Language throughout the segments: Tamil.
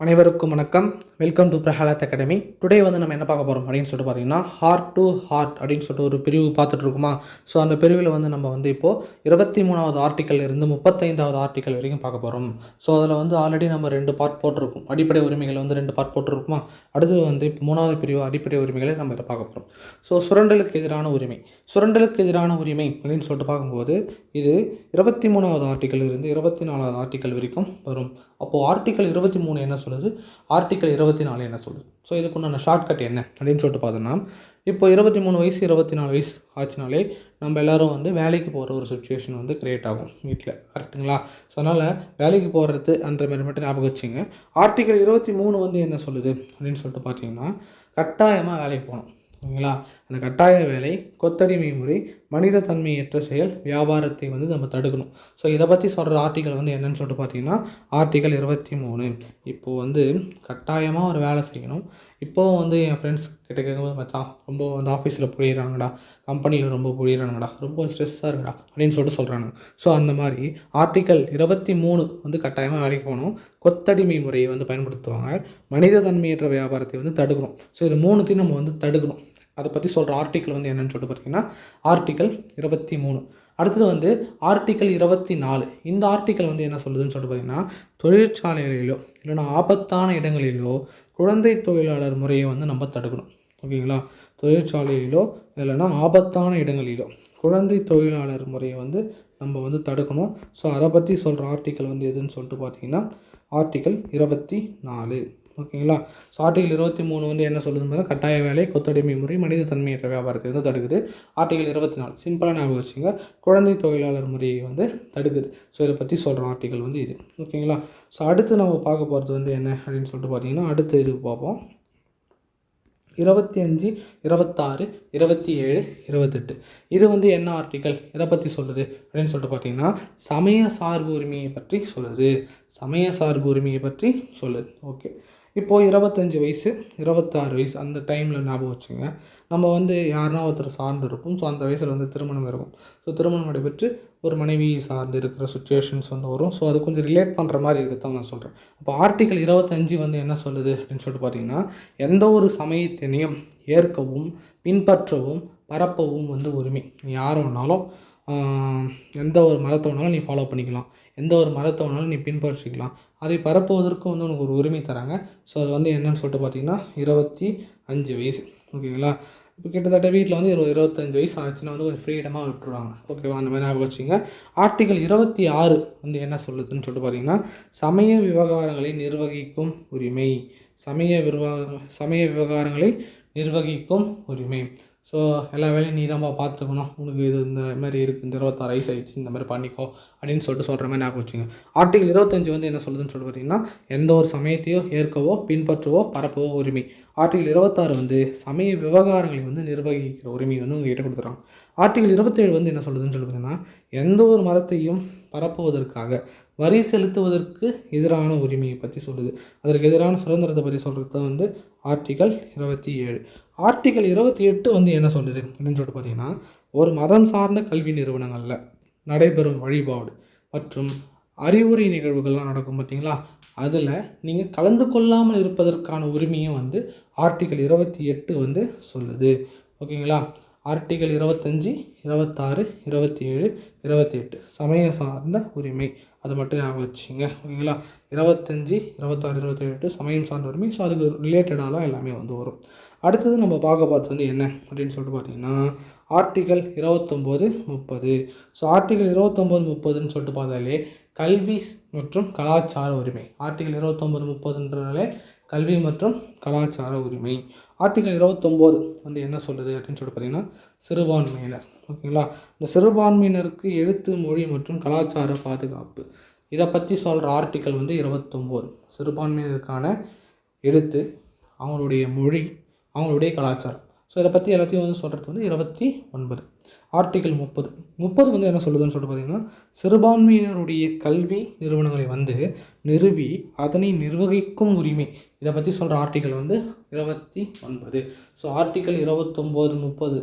அனைவருக்கும் வணக்கம். Welcome to Prahlad academy today வந்து நம்ம என்ன பார்க்க போகிறோம் அப்படின்னு சொல்லிட்டு பார்த்தீங்கன்னா ஹார்ட் டு ஹார்ட் அப்படின்னு சொல்லிட்டு ஒரு பிரிவு பார்த்துட்ருக்குமா ஸோ அந்த பிரிவில் வந்து நம்ம வந்து இப்போது இருபத்தி மூணாவது ஆர்டிக்கல் இருந்து முப்பத்தைந்தாவது ஆர்டிக்கல் வரைக்கும் பார்க்க போகிறோம் ஸோ அதில் வந்து ஆல்ரெடி நம்ம ரெண்டு பார்ட் போட்டிருக்கோம். அடிப்படை உரிமைகள் வந்து ரெண்டு பார்ட் போட்டிருக்குமா? அடுத்து வந்து இப்போ மூணாவது பிரிவு அடிப்படை உரிமைகளை நம்ம இதை பார்க்க போகிறோம் ஸோ சுரண்டலுக்கு எதிரான உரிமை. சுரண்டலுக்கு எதிரான உரிமை அப்படின்னு சொல்லிட்டு பார்க்கும்போது இது இருபத்தி மூணாவது ஆர்டிக்கல் இருந்து இருபத்தி நாலாவது ஆர்டிக்கல் வரைக்கும் வரும். அப்போது ஆர்டிக்கல் இருபத்தி மூணு என்ன சொல்லுது. ஆர்டிக்கல் இருபத்தி நாலு என்ன சொல்லுது? ஸோ இதுக்குண்டான ஷார்ட்கட் என்ன? அப்படின்னு சொல்லிட்டு பார்த்தோன்னா இப்போ இருபத்தி மூணு வயசு இருபத்தி நாலு வயசு ஆச்சுனாலே நம்ம எல்லோரும் வந்து வேலைக்கு போகிற ஒரு சுச்சுவேஷன் வந்து க்ரியேட் ஆகும் வீட்டில் கரெக்ட்டுங்களா ஸோ அதனால் வேலைக்கு போகிறது அந்த மாதிரி மட்டும் ஞாபகம் வச்சுங்க ஆர்டிக்கல் இருபத்தி மூணு வந்து என்ன சொல்லுது? அப்படின்னு சொல்லிட்டு பார்த்தீங்கன்னா கட்டாயமாக வேலைக்கு போகணும். ஓகேங்களா? அந்த கட்டாய வேலை கொத்தடிமை முறை மனித தன்மையற்ற செயல் வியாபாரத்தை வந்து நம்ம தடுக்கணும். ஸோ இதை பற்றி சொல்கிற ஆர்டிக்கல் வந்து என்னன்னு சொல்லிட்டு பார்த்தீங்கன்னா ஆர்டிக்கல் இருபத்தி மூணு. இப்போது வந்து கட்டாயமாக ஒரு வேலை செய்யணும். இப்போது வந்து என் ஃப்ரெண்ட்ஸ் கிட்ட கேட்கும்போது மச்சான் ரொம்ப வந்து ஆஃபீஸில் புரியிறாங்கடா. கம்பெனியில் ரொம்ப புரியுறாங்கடா. ரொம்ப ஸ்ட்ரெஸ்ஸாக இருக்குடா. அப்படின்னு சொல்லிட்டு சொல்கிறாங்க ஸோ அந்த மாதிரி ஆர்டிக்கல் இருபத்தி மூணு வந்து கட்டாயமாக வேலைக்கு போகணும். கொத்தடிமை முறையை வந்து பயன்படுத்துவாங்க. மனித தன்மையற்ற வியாபாரத்தை வந்து தடுக்கணும். ஸோ இது மூணுத்தையும் நம்ம வந்து தடுக்கணும். அதை பற்றி சொல்கிற ஆர்டிக்கல் வந்து என்னன்னு சொல்லிட்டு பார்த்தீங்கன்னா ஆர்டிக்கல் இருபத்தி மூணு. அடுத்தது வந்து ஆர்டிக்கல் இருபத்தி நாலு. இந்த ஆர்டிக்கல் வந்து என்ன சொல்லுதுன்னு சொல்லிட்டு பார்த்தீங்கன்னா தொழிற்சாலைகளிலோ இல்லைன்னா ஆபத்தான இடங்களிலோ குழந்தை தொழிலாளர் முறையை வந்து நம்ம தடுக்கணும். ஓகேங்களா? தொழிற்சாலையிலோ இல்லைன்னா ஆபத்தான இடங்களிலோ குழந்தை தொழிலாளர் முறையை வந்து நம்ம வந்து தடுக்கணும். ஸோ அதை பற்றி சொல்கிற ஆர்டிக்கல் வந்து எதுன்னு சொல்லிட்டு பார்த்தீங்கன்னா ஆர்டிக்கல் இருபத்தி நாலு. ஓகேங்களா? ஸோ ஆர்டிகல் இருபத்தி மூணு வந்து என்ன சொல்லுதுன்னு பார்த்தா கட்டாய வேலை கொத்தடிமை முறை மனித தன்மையற்ற வியாபாரத்தை வந்து தடுக்குது. ஆர்டிகல் இருபத்தி நாலு சிம்பிளாக ஞாபகம் வச்சுங்க குழந்தை தொழிலாளர் முறையை வந்து தடுக்குது. ஸோ இதை பற்றி சொல்கிற ஆர்டிகல் வந்து இது. ஓகேங்களா? ஸோ அடுத்து நம்ம பார்க்க போகிறது வந்து என்ன அப்படின்னு சொல்லிட்டு பார்த்தீங்கன்னா அடுத்து இது பார்ப்போம். இருபத்தி அஞ்சு இருபத்தாறு இருபத்தி ஏழு இருபத்தெட்டு. இது வந்து என்ன ஆர்டிக்கல் எதை பற்றி சொல்லுது அப்படின்னு சொல்லிட்டு பார்த்தீங்கன்னா சமய சார்பு உரிமையை பற்றி சொல்லுது. சமய சார்பு உரிமையை பற்றி சொல்லுது. ஓகே. இப்போது இருபத்தஞ்சி வயசு இருபத்தாறு வயசு அந்த டைமில் ஞாபகம் வச்சுங்க. நம்ம வந்து யாருனா ஒருத்தர் சார்ந்து இருப்போம். ஸோ அந்த வயசில் வந்து திருமணம் இருக்கும். ஸோ திருமணம் நடைபெற்று ஒரு மனைவி சார்ந்து இருக்கிற சுச்சுவேஷன்ஸ் வந்து வரும். ஸோ அது கொஞ்சம் ரிலேட் பண்ணுற மாதிரி இருக்கத்தான் நான் சொல்கிறேன் அப்போ ஆர்டிக்கல் இருபத்தஞ்சி வந்து என்ன சொல்லுது அப்படின்னு சொல்லிட்டு பார்த்தீங்கன்னா எந்த ஒரு சமயத்தினையும் ஏற்கவும் பின்பற்றவும் பரப்பவும் வந்து உரிமை. யார் வேணாலும் எந்த ஒரு மரத்தை வேணாலும் நீ ஃபாலோ பண்ணிக்கலாம். எந்த ஒரு மரத்தை வேணாலும் நீ பின்பற்றிக்கலாம். அதை பரப்புவதற்கும் வந்து உனக்கு ஒரு உரிமை தராங்க. ஸோ அது வந்து என்னன்னு சொல்லிட்டு பார்த்தீங்கன்னா இருபத்தி அஞ்சு வயசு. ஓகேங்களா இப்போ கிட்டத்தட்ட வீட்டில் வந்து இருபது இருபத்தஞ்சி வயசு ஆச்சுன்னா வந்து கொஞ்சம் ஃப்ரீடமாக விட்டுருவாங்க. ஓகேவா அந்த மாதிரி ஞாபகம் வச்சுங்க ஆர்டிகல் இருபத்தி ஆறு வந்து என்ன சொல்லுதுன்னு சொல்லிட்டு பார்த்தீங்கன்னா சமய விவகாரங்களை நிர்வகிக்கும் உரிமை. சமய விவகார சமய விவகாரங்களை நிர்வகிக்கும் உரிமை. ஸோ எல்லா வேலையும் நீ தான்ப்பா பார்த்துக்கணும். உனக்கு இது இந்த மாதிரி இருக்குது இந்த இருபத்தாறு வயசு ஆயிடுச்சு இந்த மாதிரி பண்ணிக்கோ அப்படின்னு சொல்லிட்டு சொல்கிற மாதிரி ஞாபகம் வச்சுங்க ஆர்டிகல் இருபத்தஞ்சு வந்து என்ன சொல்லுதுன்னு சொல்லிட்டு பார்த்தீங்கன்னா எந்த ஒரு சமயத்தையோ ஏற்கவோ பின்பற்றவோ பரப்பவோ உரிமை. ஆர்டிகல் இருபத்தாறு வந்து சமய விவகாரங்களை வந்து நிர்வகிக்கிற உரிமை வந்து உங்ககிட்ட கொடுத்துறாங்க ஆர்டிகல் இருபத்தேழு வந்து என்ன சொல்லுதுன்னு சொல்லி பார்த்தீங்கன்னா எந்த ஒரு மரத்தையும் பரப்புவதற்காக வரி செலுத்துவதற்கு எதிரான உரிமையை பற்றி சொல்லுது. அதற்கு எதிரான சுதந்திரத்தை பற்றி சொல்கிறது தான் வந்து ஆர்டிகல் இருபத்தி ஏழு ஆர்டிகல் இருபத்தி எட்டு வந்து என்ன சொல்லுது அப்படின்னு சொல்லிட்டு பார்த்தீங்கன்னா ஒரு மதம் சார்ந்த கல்வி நிறுவனங்களில் நடைபெறும் வழிபாடு மற்றும் அறிவுரை நிகழ்வுகள்லாம் நடக்கும் பார்த்தீங்களா? அதில் நீங்கள் கலந்து கொள்ளாமல் இருப்பதற்கான உரிமையும் வந்து ஆர்டிகல் இருபத்தி எட்டு வந்து சொல்லுது. ஓகேங்களா? ஆர்டிகல் இருபத்தஞ்சி இருபத்தாறு இருபத்தி ஏழு இருபத்தி எட்டு சமய சார்ந்த உரிமை. அது மட்டும் ஞாபகம் வச்சுங்க ஓகேங்களா? இருபத்தஞ்சி இருபத்தாறு இருபத்தி எட்டு சமயம் சார்ந்த உரிமை. ஸோ அதுக்கு ரிலேட்டடாக தான் எல்லாமே வந்து வரும். அடுத்தது நம்ம பார்க்க பார்த்தது வந்து என்ன அப்படின்னு சொல்லிட்டு பார்த்தீங்கன்னா ஆர்டிகல் இருபத்தொம்போது முப்பது. ஸோ ஆர்டிகல் இருபத்தொம்போது முப்பதுன்னு சொல்லிட்டு பார்த்தாலே கல்வி மற்றும் கலாச்சார உரிமை. ஆர்டிகல் இருபத்தொம்போது முப்பதுன்றனாலே கல்வி மற்றும் கலாச்சார உரிமை. ஆர்டிகல் இருபத்தொம்போது வந்து என்ன சொல்லுது அப்படின்னு சொல்லிட்டு பார்த்தீங்கன்னா சிறுபான்மையினர். ஓகேங்களா? இந்த சிறுபான்மையினருக்கு எழுத்து மொழி மற்றும் கலாச்சார பாதுகாப்பு. இதை பற்றி சொல்கிற ஆர்டிக்கல் வந்து இருபத்தொம்போது. சிறுபான்மையினருக்கான எழுத்து அவங்களுடைய மொழி அவங்களுடைய கலாச்சாரம். ஸோ இதை பற்றி எல்லாத்தையும் வந்து சொல்கிறது வந்து இருபத்தி ஒன்பது ஆர்டிக்கல் முப்பது. முப்பது வந்து என்ன சொல்லுதுன்னு சொல்லிட்டு பார்த்தீங்கன்னா சிறுபான்மையினருடைய கல்வி நிறுவனங்களை வந்து நிறுவி அதனை நிர்வகிக்கும் உரிமை. இதை பற்றி சொல்கிற ஆர்டிக்கல் வந்து இருபத்தி ஒன்பது. ஸோ ஆர்டிக்கல் இருபத்தொம்போது முப்பது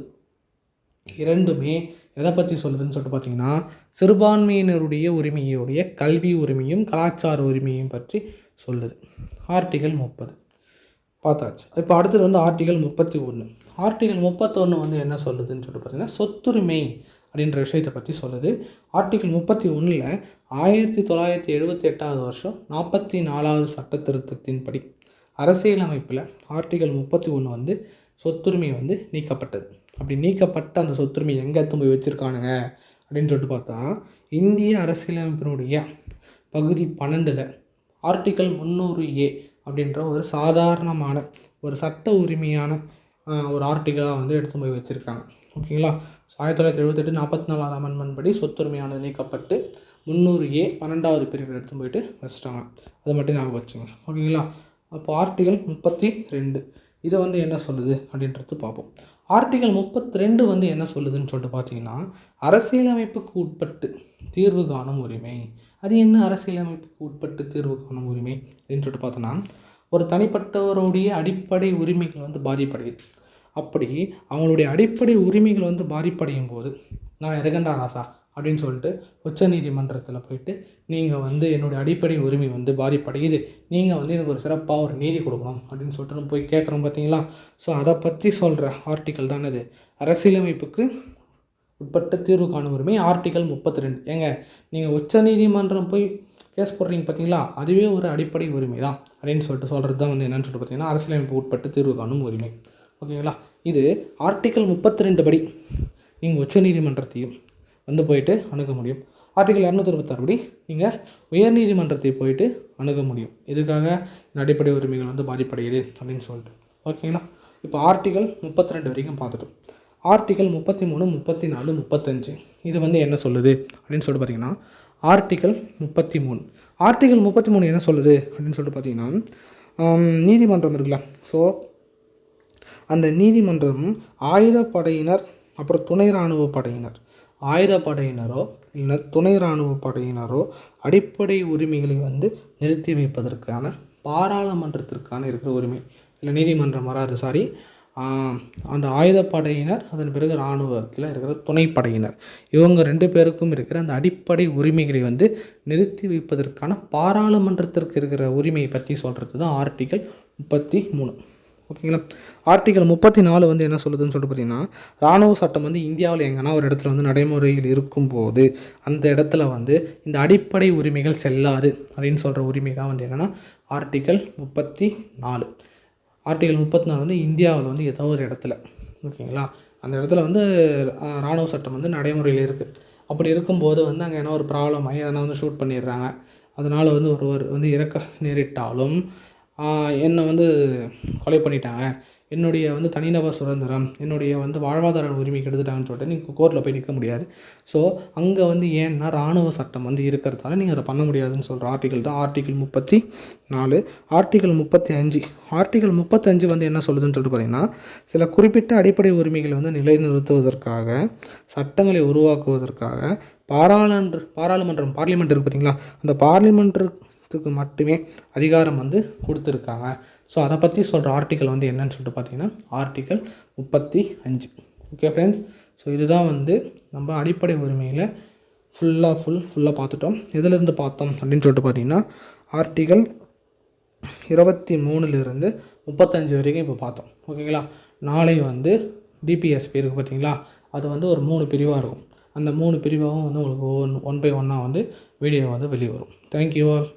இரண்டுமே எதை பற்றி சொல்லுதுன்னு சொல்லிட்டு பார்த்தீங்கன்னா சிறுபான்மையினருடைய உரிமையுடைய கல்வி உரிமையும் கலாச்சார உரிமையும் பற்றி சொல்லுது. ஆர்டிகல் முப்பது. பார்த்தாச்சு. இப்போ அடுத்தது வந்து ஆர்டிகல் முப்பத்தி ஒன்று ஆர்டிகல் முப்பத்தொன்று வந்து என்ன சொல்லுதுன்னு சொல்லிட்டு பார்த்தீங்கன்னா சொத்துரிமை அப்படின்ற விஷயத்தை பற்றி சொல்லுது. ஆர்டிகல் முப்பத்தி ஒன்றில் ஆயிரத்தி தொள்ளாயிரத்தி எழுபத்தி எட்டாவது வருஷம் நாற்பத்தி நாலாவது சட்ட திருத்தத்தின்படி அரசியலமைப்பில் ஆர்டிகல் முப்பத்தி ஒன்று வந்து சொத்துரிமை வந்து நீக்கப்பட்டது. அப்படி நீக்கப்பட்ட அந்த சொத்துரிமை எங்கே போய் வச்சுருக்கானுங்க அப்படின்னு சொல்லிட்டு பார்த்தா இந்திய அரசியலமைப்பினுடைய பகுதி பன்னெண்டில் ஆர்டிக்கல் முந்நூறு ஏ அப்படின்ற ஒரு சாதாரணமான ஒரு சட்ட உரிமையான ஒரு ஆர்டிக்கலாக வந்து எடுத்து போய் வச்சுருக்காங்க. ஓகேங்களா? ஆயிரத்தி தொள்ளாயிரத்தி எழுபத்தெட்டு நாற்பத்தி நாலாவது அமெண்ட்மெண்ட் படி சொத்துரிமையானது நீக்கப்பட்டு முந்நூறு ஏ பன்னெண்டாவது பிரிவில் எடுத்து போயிட்டு வச்சுட்டாங்க. அதை மட்டும் ஞாபகம் வச்சுங்க ஓகேங்களா? அப்போ ஆர்டிகல் முப்பத்தி ரெண்டு. இதை வந்து என்ன சொல்லுது? அப்படின்றது பார்ப்போம். ஆர்டிகல் முப்பத்தி ரெண்டு வந்து என்ன சொல்லுதுன்னு சொல்லிட்டு பார்த்தீங்கன்னா அரசியலமைப்புக்கு உட்பட்டு தீர்வு காணும் உரிமை. அது என்ன அரசியலமைப்புக்கு உட்பட்டு தீர்வு காணும் உரிமை அப்படின்னு சொல்லிட்டு பார்த்தோன்னா ஒரு தனிப்பட்டவருடைய அடிப்படை உரிமைகள் வந்து பாதிப்படையுது. அப்படி அவங்களுடைய அடிப்படை உரிமைகள் வந்து பாதிப்படையும் போது நான் இறகண்டா ராசா அப்படின்னு சொல்லிட்டு உச்சநீதிமன்றத்தில் போயிட்டு நீங்கள் வந்து என்னுடைய அடிப்படை உரிமை வந்து பாதிப்படையுது. நீங்கள் வந்து எனக்கு ஒரு சிறப்பாக ஒரு நீதி கொடுக்கணும் அப்படின்னு சொல்லிட்டு நம்ம போய் கேட்குறோம் பார்த்தீங்களா ஸோ அதை பற்றி சொல்கிற ஆர்டிக்கல் தான் இது. அரசியலமைப்புக்கு உட்பட்ட தீர்வு காணும் உரிமை ஆர்டிக்கல் முப்பத்தி ரெண்டு ஏங்க நீங்கள் உச்சநீதிமன்றம் போய் கேஸ் போடுறீங்க பார்த்தீங்களா அதுவே ஒரு அடிப்படை உரிமை தான் அப்படின்னு சொல்லிட்டு சொல்கிறது தான் வந்து என்னென்னு சொல்லிட்டு பார்த்தீங்கன்னா அரசியலமைப்பு உட்பட்டு தீர்வு காணும் உரிமை. ஓகேங்களா? இது ஆர்டிக்கல் முப்பத்தி ரெண்டு படி நீங்கள் உச்சநீதிமன்றத்தையும் வந்து போயிட்டு அணுக முடியும். ஆர்டிகல் இரநூத்தி இருபத்தாறுபடி நீங்கள் உயர்நீதிமன்றத்தை போயிட்டு அணுக முடியும். இதுக்காக இந்த அடிப்படை உரிமைகள் வந்து பாதிப்படையுது அப்படின்னு சொல்லிட்டு. ஓகேங்களா இப்போ ஆர்டிகல் முப்பத்தி ரெண்டு வரைக்கும் பார்த்துட்டோம். ஆர்டிகல் முப்பத்தி மூணு முப்பத்தி நாலு முப்பத்தஞ்சு. இது வந்து என்ன சொல்லுது? அப்படின்னு சொல்லிட்டு பார்த்தீங்கன்னா ஆர்டிகல் முப்பத்தி மூணு ஆர்டிகல் முப்பத்தி மூணு என்ன சொல்லுது? அப்படின்னு சொல்லிட்டு பார்த்தீங்கன்னா நீதிமன்றம் இருக்குல்ல. ஸோ அந்த நீதிமன்றம் ஆயுதப்படையினர் அப்புறம் துணை இராணுவ படையினர். ஆயுதப்படையினரோ இல்லை துணை இராணுவ படையினரோ அடிப்படை உரிமைகளை வந்து நிறுத்தி வைப்பதற்கான பாராளுமன்றத்திற்கான இருக்கிற உரிமை இல்லை நீதிமன்றம் வராது சாரி அந்த ஆயுதப்படையினர் அதன் பிறகு இராணுவத்தில் இருக்கிற துணைப்படையினர் இவங்க ரெண்டு பேருக்கும் இருக்கிற அந்த அடிப்படை உரிமைகளை வந்து நிறுத்தி வைப்பதற்கான பாராளுமன்றத்திற்கு இருக்கிற உரிமையை பற்றி சொல்கிறது தான் ஆர்டிகல் முப்பத்தி மூணு. ஓகேங்களா? ஆர்டிகல் முப்பத்தி நாலு வந்து என்ன சொல்லுதுன்னு சொல்லிட்டு பார்த்தீங்கன்னா ராணுவ சட்டம் வந்து இந்தியாவில் எங்கன்னா ஒரு இடத்துல வந்து நடைமுறையில் இருக்கும்போது அந்த இடத்துல வந்து இந்த அடிப்படை உரிமைகள் செல்லாது அப்படின்னு சொல்கிற உரிமை தான் வந்து என்னென்னா ஆர்டிகல் முப்பத்தி நாலு ஆர்டிகல் முப்பத்தி நாலு வந்து இந்தியாவில் வந்து ஏதோ ஒரு இடத்துல ஓகேங்களா? அந்த இடத்துல வந்து இராணுவ ராணுவ சட்டம் வந்து நடைமுறையில் இருக்குது அப்படி இருக்கும்போது வந்து அங்கே என்ன ஒரு ப்ராப்ளம் ஆகி அதனால் வந்து ஷூட் பண்ணிடுறாங்க. அதனால் வந்து ஒருவர் வந்து இறக்க நேரிட்டாலும் என்னை வந்து கொலை பண்ணிட்டாங்க. என்னுடைய வந்து தனிநபர் சுதந்திரம் என்னுடைய வந்து வாழ்வாதார உரிமை கெடுத்துட்டாங்கன்னு சொல்லிட்டு நீங்கள் கோர்ட்டில் போய் நிற்க முடியாது. ஸோ அங்கே வந்து ஏன்னா ராணுவ சட்டம் வந்து இருக்கிறதால நீங்கள் அதை பண்ண முடியாதுன்னு சொல்கிற ஆர்டிகல் தான். ஆர்டிகிள் முப்பத்தி நாலு. ஆர்டிகிள் முப்பத்தி அஞ்சு. ஆர்டிகிள் முப்பத்தஞ்சு வந்து என்ன சொல்லுதுன்னு சொல்லிட்டு பார்த்தீங்கன்னா சில குறிப்பிட்ட அடிப்படை உரிமைகளை வந்து நிலைநிறுத்துவதற்காக சட்டங்களை உருவாக்குவதற்காக பாராளுமன்ற பாராளுமன்றம் பார்லிமெண்ட் இருக்கு பார்த்தீங்களா அந்த பார்லிமெண்ட்டுக்கு மட்டுமே அதிகாரம் வந்து கொடுத்துருக்காங்க. ஸோ அதை பற்றி சொல்கிற ஆர்டிக்கல் வந்து என்னன்னு சொல்லிட்டு பார்த்தீங்கன்னா ஆர்டிக்கல் முப்பத்தி அஞ்சு. ஓகே ஃப்ரெண்ட்ஸ் ஸோ இதுதான் வந்து நம்ம அடிப்படை உரிமையில் ஃபுல்லாக ஃபுல் ஃபுல்லாக பார்த்துட்டோம் எதுலேருந்து பார்த்தோம் அப்படின்னு சொல்லிட்டு பார்த்தீங்கன்னா ஆர்டிக்கல் இருபத்தி மூணுலேருந்து முப்பத்தஞ்சு வரைக்கும் இப்போ பார்த்தோம். ஓகேங்களா நாளை வந்து டிபிஎஸ்பி இருக்குது பார்த்தீங்களா அது வந்து ஒரு மூணு பிரிவாக இருக்கும். அந்த மூணு பிரிவாகவும் வந்து உங்களுக்கு ஒன் ஒன் பை ஒன்னாக வந்து வீடியோ வந்து வெளியே வரும் தேங்க்யூ ஆல்